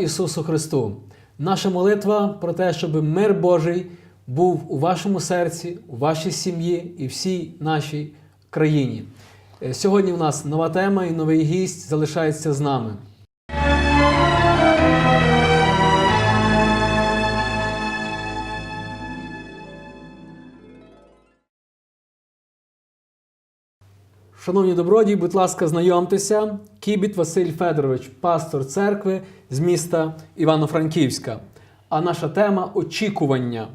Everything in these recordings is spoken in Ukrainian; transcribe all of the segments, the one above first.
Ісусу Христу! Наша молитва про те, щоб мир Божий був у вашому серці, у вашій сім'ї і всій нашій країні. Е, Сьогодні в нас нова тема і новий гість залишається з нами. Шановні добродії, будь ласка, знайомтеся. Кібіт Василь Федорович, пастор церкви з міста Івано-Франківська. А наша тема очікування.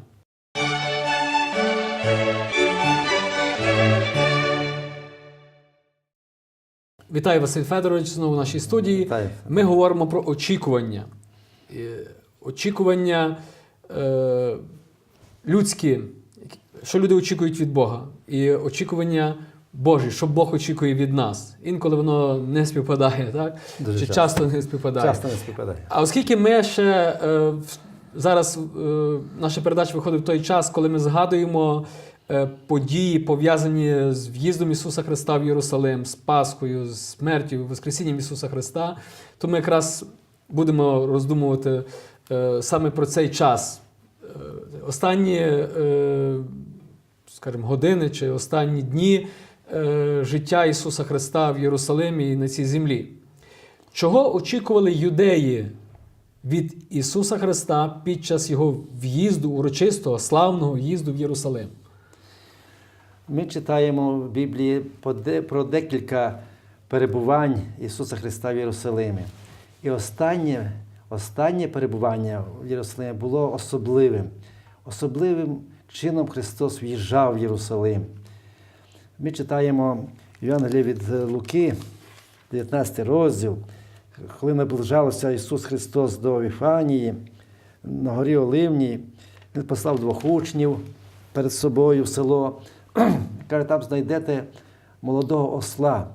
Вітаю, Василь Федорович, знову в нашій студії. Вітаю. Ми говоримо про очікування. Е, Очікування е, людські, що люди очікують від Бога, і очікування Божі, що Бог очікує від нас. Інколи воно не співпадає, так? Дуже Чи часто. часто не співпадає. Часто не співпадає. А оскільки ми ще е, зараз е, наша передача виходить в той час, коли ми згадуємо е, події, пов'язані з в'їздом Ісуса Христа в Єрусалим, з Пасхою, з смертю, Воскресінням Ісуса Христа, то ми якраз будемо роздумувати е, саме про цей час. Е, Останні, е, скажімо, години чи останні дні життя Ісуса Христа в Єрусалимі і на цій землі. Чого очікували юдеї від Ісуса Христа під час Його в'їзду, урочистого, славного в'їзду в Єрусалим? Ми читаємо в Біблії про декілька перебувань Ісуса Христа в Єрусалимі. І останнє, останнє перебування в Єрусалимі було особливим. Особливим чином Христос в'їжджав в Єрусалим. Ми читаємо Євангеліє від Луки, 19 розділ, коли наближався Ісус Христос до Віфанії, на горі Оливній, Він послав двох учнів перед собою в село. Каже, там знайдете молодого осла,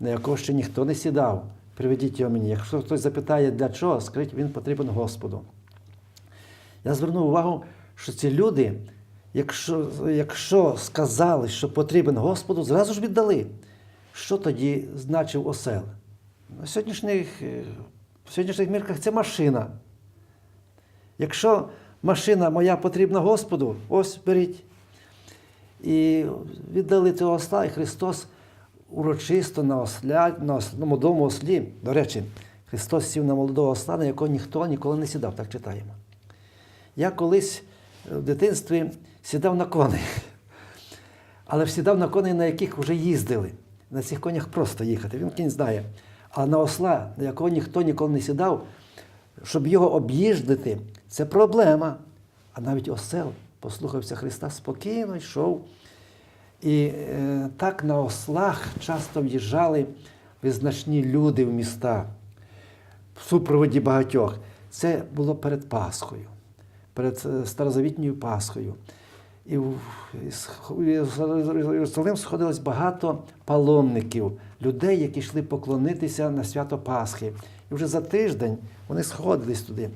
на якого ще ніхто не сідав. Приведіть його мені. Якщо хтось запитає, для чого, скажіть, він потрібен Господу. Я звернув увагу, що ці люди, якщо, якщо сказали, що потрібен Господу, зразу ж віддали. Що тоді значив осел? На сьогоднішніх, е, в сьогоднішніх мірках це машина. Якщо машина моя потрібна Господу, ось беріть. І віддали цього осла, і Христос урочисто на осля, на, молодому ослі. До речі, Христос сів на молодого осла, на якого ніхто ніколи не сідав, так читаємо. Я колись в дитинстві сідав на коней, але сідав на коней, на яких вже їздили. На цих конях просто їхати, він кінь знає. А на осла, на якого ніхто ніколи не сідав, щоб його об'їждити, це проблема. А навіть осел послухався Христа, спокійно йшов. І е, так на ослах часто в'їжджали визначні люди в міста в супроводі багатьох. Це було перед Пасхою, перед е, старозавітньою Пасхою. І в Єрусалим сходилось багато паломників, людей, які йшли поклонитися на свято Пасхи. І вже за тиждень вони сходились туди.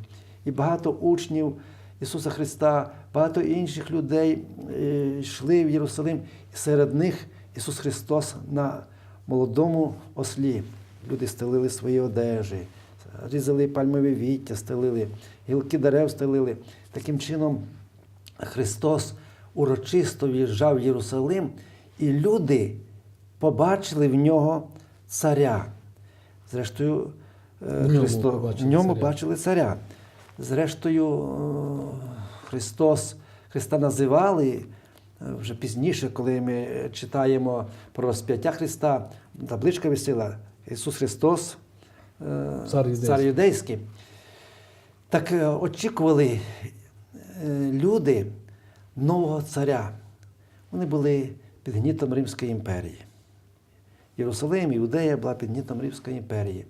І багато учнів Ісуса Христа, багато інших людей е, йшли в Єрусалим. І серед них Ісус Христос на молодому ослі. Люди стелили свої одежі, різали пальмові віття, стелили, гілки дерев стелили. Таким чином, Христос урочисто в'їжджав в Єрусалим, і люди побачили в нього царя. Зрештою, е, В ньому Христо, побачили в ньому царя. бачили царя. Зрештою, е, Христос, Христа називали е, вже пізніше, коли ми читаємо про розп'яття Христа, табличка висіла Ісус Христос, Цар юдейський. цар юдейський. Так е, очікували е, люди нового царя. Вони були під гнітом Римської імперії. Єрусалим, Іудея була під гнітом Римської імперії.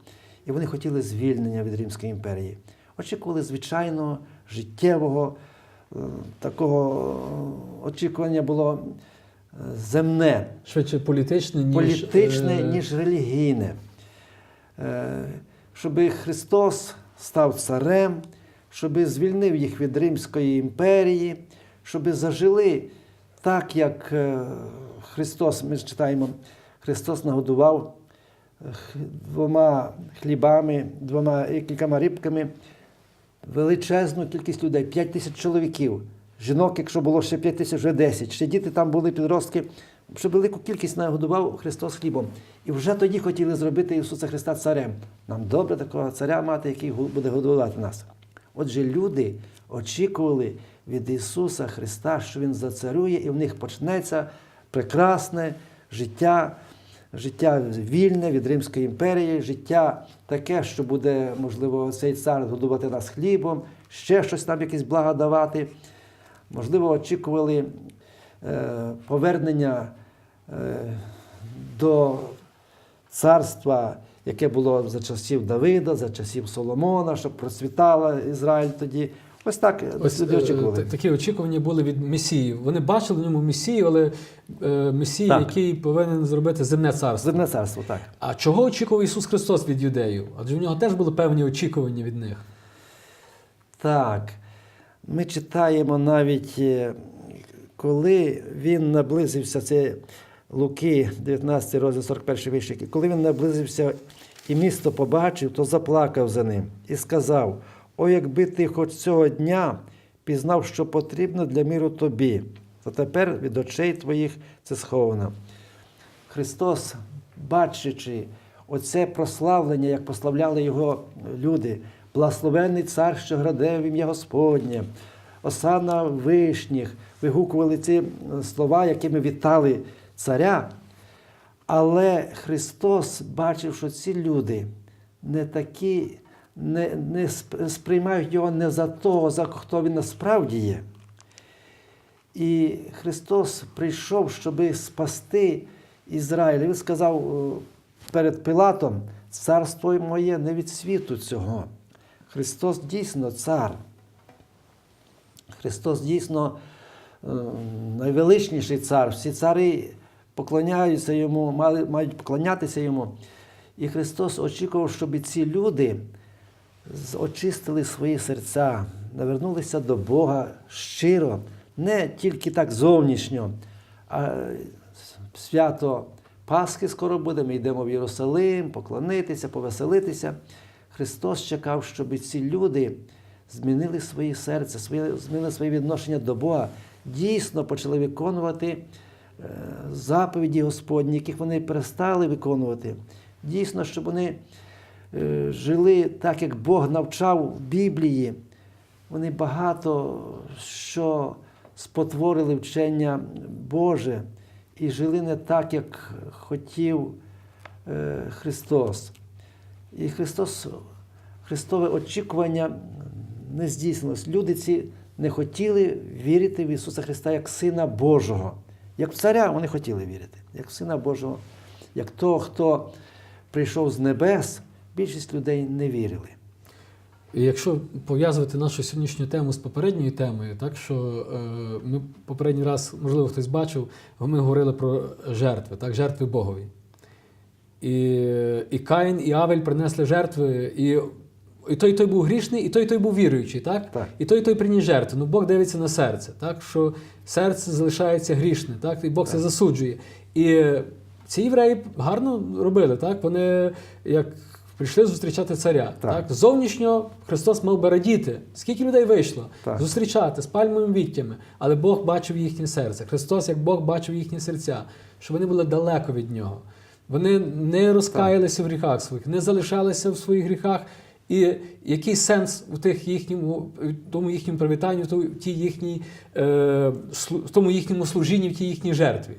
І вони хотіли звільнення від Римської імперії. Очікували звичайного, життєвого, е, такого е, очікування було е, земне, Швидше політичне, ніж, політичне, е, ніж релігійне. Е, Щоб Христос став царем, щоб звільнив їх від Римської імперії, щоб зажили так, як е, Христос, ми читаємо, Христос нагодував двома хлібами, двома кількома рибками величезну кількість людей, 5 тисяч чоловіків. Жінок, якщо було ще 5 тисяч, вже 10. Ще діти там були підростки. Ще велику кількість нагодував Христос хлібом. І вже тоді хотіли зробити Ісуса Христа царем. Нам добре такого царя мати, який буде годувати нас. Отже, люди очікували від Ісуса Христа, що Він зацарює, і в них почнеться прекрасне життя, життя вільне від Римської імперії, життя таке, що буде, можливо, цей цар годувати нас хлібом, ще щось нам якісь блага давати. Можливо, очікували е, повернення до царства, яке було за часів Давида, за часів Соломона, щоб процвітала Ізраїль тоді. Ось так Ось люди е, очікували. такі очікування були від Месії. Вони бачили в ньому Месію, але е, Месію, Так. який повинен зробити земне царство. Земне царство, так. А чого очікував Ісус Христос від юдеїв? Адже в нього теж були певні очікування від них. Так. Ми читаємо навіть, е, коли він наблизився, це Луки, 19 розділ 41 вірш, коли він наблизився і місто побачив, то заплакав за ним і сказав: О, якби ти хоч цього дня пізнав, що потрібно для міру тобі, то тепер від очей твоїх це сховано. Христос, бачачи оце прославлення, як прославляли його люди, благословенний цар, що граде в ім'я Господнє, осана вишніх, вигукували ці слова, якими вітали царя. Але Христос бачив, що ці люди не такі, не, не сприймають його не за того, за хто він насправді є. І Христос прийшов, щоб спасти Ізраїль. Він сказав е, перед Пилатом: царство моє не від світу цього. Христос дійсно цар. Христос дійсно е, найвеличніший цар. Всі цари поклоняються йому, мають поклонятися йому. І Христос очікував, щоб ці люди очистили свої серця, навернулися до Бога щиро, не тільки так зовнішньо, а свято Пасхи скоро буде, ми йдемо в Єрусалим, поклонитися, повеселитися. Христос чекав, щоб ці люди змінили свої серця, змінили своє відношення до Бога, дійсно почали виконувати заповіді Господні, яких вони перестали виконувати. Дійсно, щоб вони е, жили так, як Бог навчав в Біблії. Вони багато що спотворили вчення Боже і жили не так, як хотів е, Христос. І Христос, Христове очікування не здійснилось. Люди ці не хотіли вірити в Ісуса Христа як Сина Божого. Як в царя вони хотіли вірити, як в Сина Божого, як того, хто прийшов з небес, більшість людей не вірили. Якщо пов'язувати нашу сьогоднішню тему з попередньою темою, так що е, ми попередній раз, можливо, хтось бачив, ми говорили про жертви, так, жертви Богові. І, і Каїн, і Авель принесли жертви, і, і той, і той був грішний, і той, і той був віруючий, так? Так. І той, і той приніс жертву. Ну Бог дивиться на серце, так? що серце залишається грішне, так? і Бог це засуджує. І ці євреї гарно робили, так? Вони як прийшли зустрічати царя. Так. Так. Зовнішньо Христос мав би радіти. Скільки людей вийшло Так. зустрічати з пальмовими віттями, але Бог бачив їхнє серце. Христос, як Бог бачив їхні серця, що вони були далеко від нього. Вони не розкаялися в гріхах своїх, не залишалися в своїх гріхах. І який сенс у тих їхньому, тому їхньому привітанні, в тій їхній, е, тому їхньому служінні, в тій їхній жертві?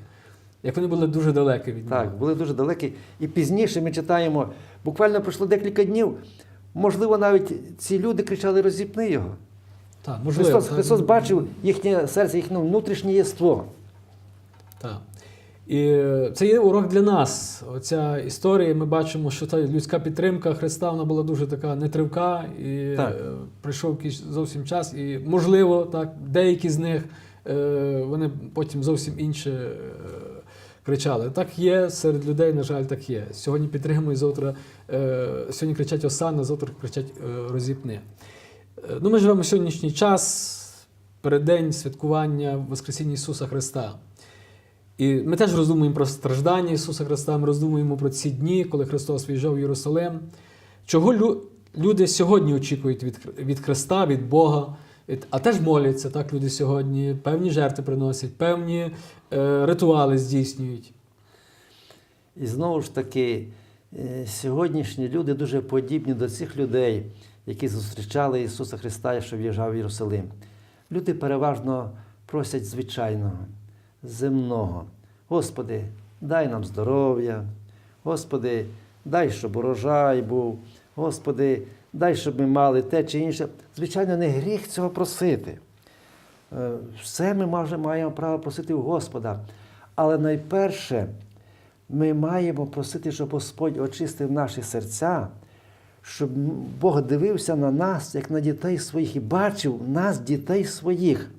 Як вони були дуже далекі від нього. Так, були дуже далекі. І пізніше ми читаємо, буквально пройшло декілька днів. Можливо, навіть ці люди кричали розіпни його. Так, можливо, Христос. Христос бачив їхнє серце, їхнє внутрішнє єство. Так. І це є урок для нас. Оця історія. Ми бачимо, що та людська підтримка Христа вона була дуже така нетривка, і Так. е, прийшов якийсь зовсім час, і можливо, так, деякі з них е, вони потім зовсім інше е, кричали. Так є серед людей, на жаль, так є. Сьогодні підтримують, завтра сьогодні кричать Осана, завтра кричать розіпни. Ну, ми живемо в сьогоднішній час, переддень святкування Воскресіння Ісуса Христа. І ми теж роздумуємо про страждання Ісуса Христа, ми роздумуємо про ці дні, коли Христос в'їжджав в Єрусалим. Чого лю- люди сьогодні очікують від, від Христа, від Бога? А теж моляться, так, люди сьогодні, певні жертви приносять, певні е, ритуали здійснюють. І знову ж таки, е, сьогоднішні люди дуже подібні до цих людей, які зустрічали Ісуса Христа, що в'їжджав в Єрусалим. Люди переважно просять звичайного, земного. Господи, дай нам здоров'я, Господи, дай, щоб урожай був, Господи, дай, щоб ми мали те чи інше. Звичайно, не гріх цього просити. Е, Все ми маємо право просити у Господа. Але найперше, ми маємо просити, щоб Господь очистив наші серця, щоб Бог дивився на нас, як на дітей своїх, і бачив нас, дітей своїх.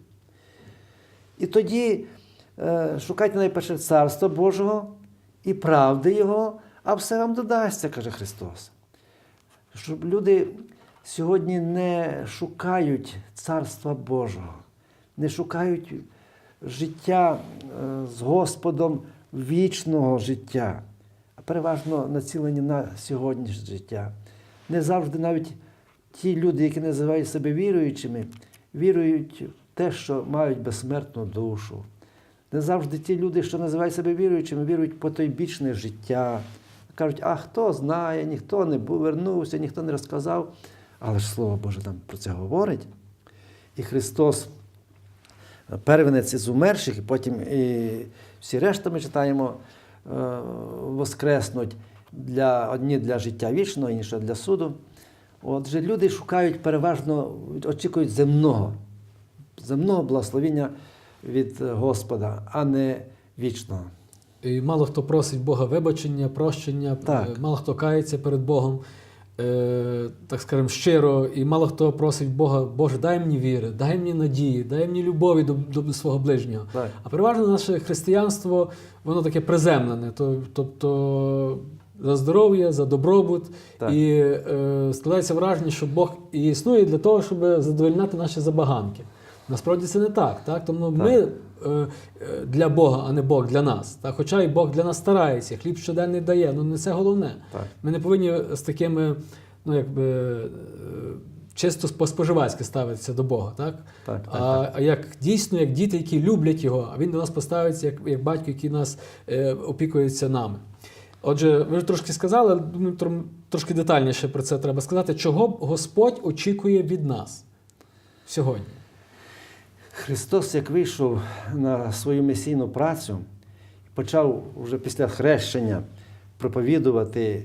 І тоді шукайте найперше Царство Божого і правди Його, а все вам додасться, каже Христос. Щоб люди сьогодні не шукають Царства Божого, не шукають життя е, з Господом вічного життя, а переважно націлені на сьогоднішнє життя. Не завжди навіть ті люди, які називають себе віруючими, вірують в те, що мають безсмертну душу. Не завжди ті люди, що називають себе віруючими, вірують в потойбічне життя. Кажуть, а хто знає, ніхто не був, вернувся, ніхто не розказав. Але ж Слово Боже нам про це говорить. І Христос первенець із умерших, і потім і всі решта ми читаємо, е, воскреснуть для, одні для життя вічного, інші для суду. Отже, люди шукають переважно, очікують земного, земного благословіння від Господа, а не вічного. І мало хто просить Бога вибачення, прощення, Так. е, мало хто кається перед Богом, е, так скажемо, щиро, і мало хто просить Бога, Боже, дай мені віри, дай мені надії, дай мені любові до, до свого ближнього. Так. А переважно наше християнство, воно таке приземлене, тобто за здоров'я, за добробут. Так. І е, складається враження, що Бог і існує для того, щоб задовольняти наші забаганки. Насправді це не так. так? Тому ми е, е, для Бога, а не Бог для нас. Так? Хоча і Бог для нас старається, хліб щоденний дає, ну не це головне. Так. Ми не повинні з такими, ну якби. е, Чисто по-споживацьки ставитися до Бога, так? Так, так, а, а як дійсно, як діти, які люблять його, а він до нас поставиться як, як батько, який нас е, опікується нами. Отже, ви вже трошки сказали, але думаю, тр- трошки детальніше про це треба сказати. Чого Господь очікує від нас сьогодні? Христос, як вийшов на свою місійну працю почав вже після хрещення проповідувати,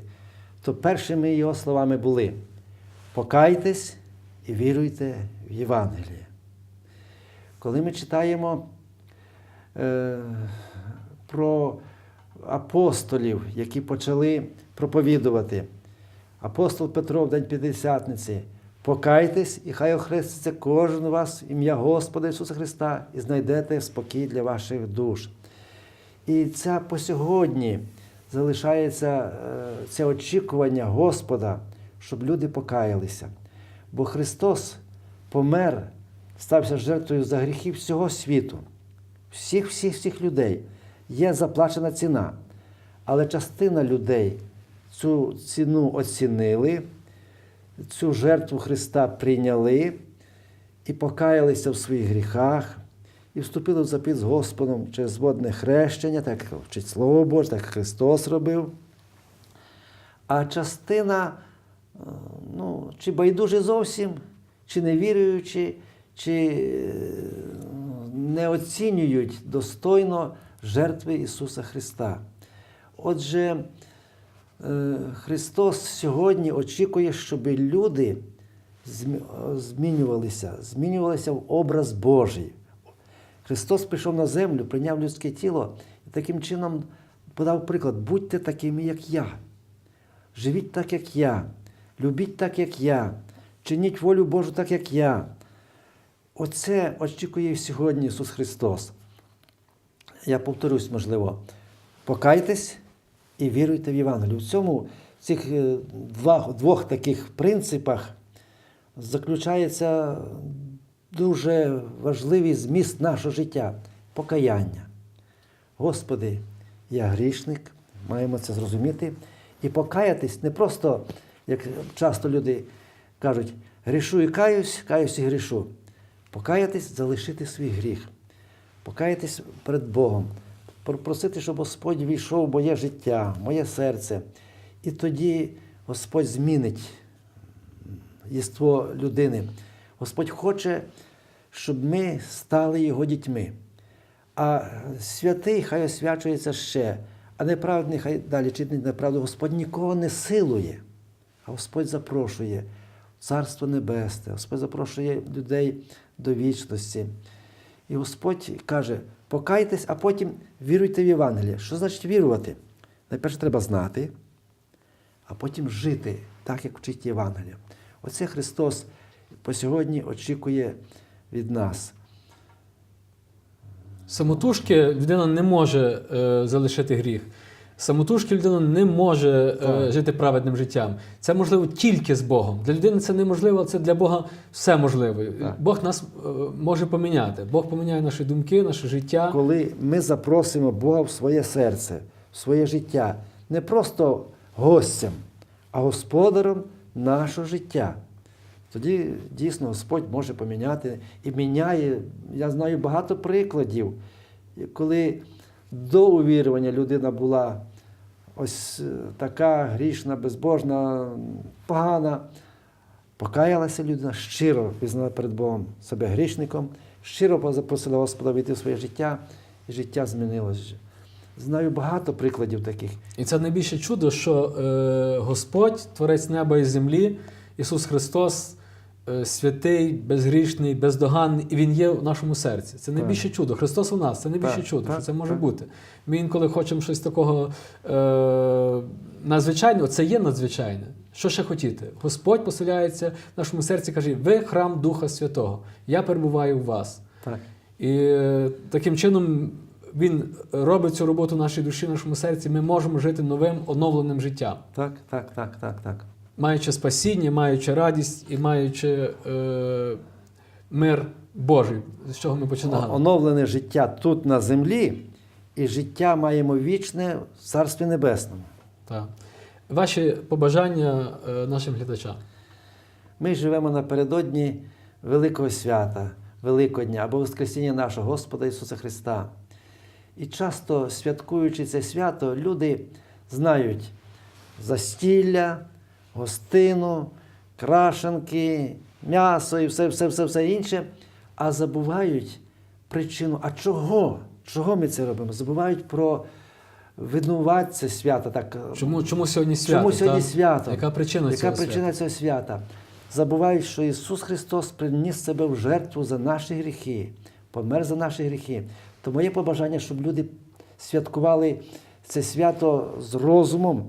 то першими його словами були: покайтесь і віруйте в Євангеліє. Коли ми читаємо е, про апостолів, які почали проповідувати, апостол Петро в день П'ятдесятниці, покайтесь, і хай охреститься кожен у вас ім'я Господа Ісуса Христа, і знайдете спокій для ваших душ. І ця по сьогодні залишається е, це очікування Господа, щоб люди покаялися. Бо Христос помер, стався жертвою за гріхи всього світу, всіх, всіх, всіх людей. Є заплачена ціна. Але частина людей цю ціну оцінили, цю жертву Христа прийняли і покаялися в своїх гріхах, і вступили в запит з Господом через водне хрещення, так вчить Слово Боже, так Христос робив. А частина, е, ну, чи байдужі зовсім, чи не віруючи, чи е, не оцінюють достойно жертви Ісуса Христа. Отже, Христос сьогодні очікує, щоб люди змінювалися, змінювалися в образ Божий. Христос прийшов на землю, прийняв людське тіло і таким чином подав приклад: будьте такими, як я. Живіть так, як я, любіть так, як я, чиніть волю Божу так, як я. Оце очікує сьогодні Ісус Христос. Я повторюсь, можливо, покайтесь і віруйте в Євангелію. В цьому, в цих е, двох таких принципах заключається дуже важливий зміст нашого життя покаяння. Господи, я грішник, маємо це зрозуміти і покаятись не просто, як часто люди кажуть, грішу і каюсь, каюсь і грішу. Покаятись, залишити свій гріх, покаятись перед Богом, попросити, щоб Господь війшов в моє життя, в моє серце. І тоді Господь змінить єство людини. Господь хоче, щоб ми стали Його дітьми. А святий хай освячується ще, а неправедний хай далі чинить неправду. Господь нікого не силує, а Господь запрошує Царство Небесне, Господь запрошує людей до вічності. І Господь каже: покайтесь, а потім віруйте в Євангеліє. Що значить вірувати? Найперше треба знати, а потім жити так, як вчить Євангелія. Оце Христос по сьогодні очікує від нас. Самотужки людина не може е, залишити гріх. Самотужки людина не може е, жити праведним життям. Це можливо тільки з Богом. Для людини це неможливо, це для Бога все можливо. Так. Бог нас е, може поміняти. Бог поміняє наші думки, наше життя. Коли ми запросимо Бога в своє серце, в своє життя, не просто гостям, а господарем нашого життя. Тоді дійсно Господь може поміняти і міняє. Я знаю багато прикладів, коли до увірування людина була ось е, така грішна, безбожна, погана. Покаялася людина, щиро визнала перед Богом себе грішником, щиро запросила Господа війти в своє життя, і життя змінилося. Знаю багато прикладів таких. І це найбільше чудо, що е, Господь, Творець неба і землі, Ісус Христос, святий, безгрішний, бездоганний, і Він є в нашому серці. Це найбільше чудо. Христос у нас це найбільше Так, чудо, так, що це може так. бути. Ми інколи хочемо щось такого е, надзвичайного, це є надзвичайне. Що ще хотіти? Господь поселяється в нашому серці, каже: ви храм Духа Святого, я перебуваю в вас. Так. І е, таким чином він робить цю роботу в нашій душі, в нашому серці. Ми можемо жити новим оновленим життям, Так, так, так, так, так. Маючи спасіння, маючи радість і маючи е, мир Божий, з чого ми починали. Оновлене життя тут на землі, і життя маємо вічне в Царстві Небесному. Так. Ваші побажання е, нашим глядачам. Ми живемо напередодні Великого свята, Великодня або Воскресіння нашого Господа Ісуса Христа. І часто, святкуючи це свято, люди знають застілля, гостину, крашенки, м'ясо і все, все, все, все інше, а забувають причину. А чого? Чого ми це робимо? Забувають про винуватця свята. Так, Чому, чому сьогодні свято? Чому сьогодні так? свято? Яка причина Яка цього причина свята? цього свята? Забувають, що Ісус Христос приніс себе в жертву за наші гріхи, помер за наші гріхи. То моє побажання, щоб люди святкували це свято з розумом,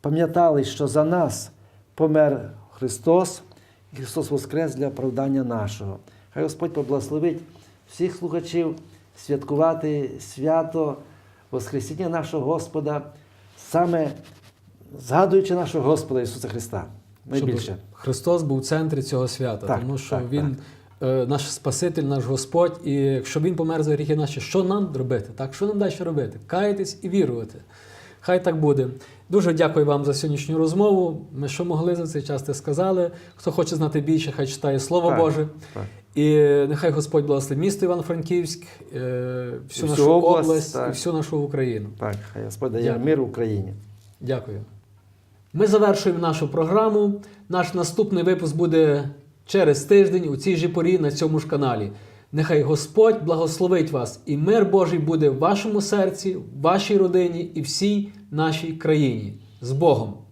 пам'ятали, що за нас помер Христос, і Христос воскрес для оправдання нашого. Хай Господь поблагословить всіх слухачів святкувати свято Воскресіння нашого Господа, саме згадуючи нашого Господа Ісуса Христа. Найбільше. Щоб Христос був в центрі цього свята, Так, тому що так, Він е, наш Спаситель, наш Господь, і якщо Він помер за гріхи наші, що нам робити? Так, що нам далі робити? Каятись і вірувати. Хай так буде. Дуже дякую вам за сьогоднішню розмову. Ми що могли за цей час те сказали. Хто хоче знати більше, хай читає Слово Так, Боже. так. І нехай Господь благословить місто Івано-Франківськ, е, всю І нашу всю область, область, і всю нашу Україну. Так, хай Господь дає Дякую. мир Україні. Дякую. Ми завершуємо нашу програму. Наш наступний випуск буде через тиждень у цій же порі на цьому ж каналі. Нехай Господь благословить вас, і мир Божий буде в вашому серці, в вашій родині і всій нашій країні. З Богом!